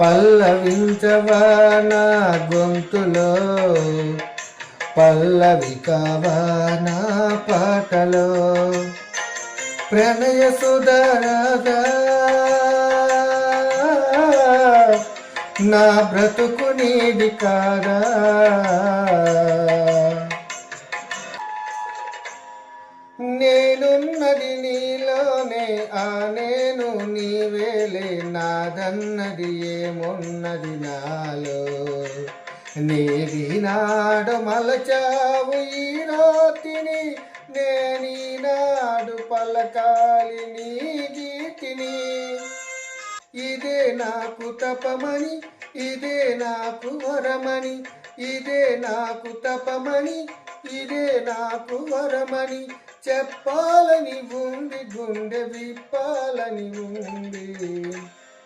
పల్లవించవా నా గొంతులో పల్లవి కావా నా పాటలో. ప్రణయ సుధరాగా నా బ్రతుకు నీది కాదా. నేనున్నది నేను నీవేలే నాదన్నది ఏమున్నది నాలో? నీది నాడు మలచావు ఈ రాతిని నేనీనాడు పలకాలి నీ గీతిని ఇదే నాకు తపమని ఇదే నాకు వరమని ఇదే నాకు తపమని ఇదే నాకు వరమని చెప్పాలని ఉంది గుండె విప్పాలని ఉంది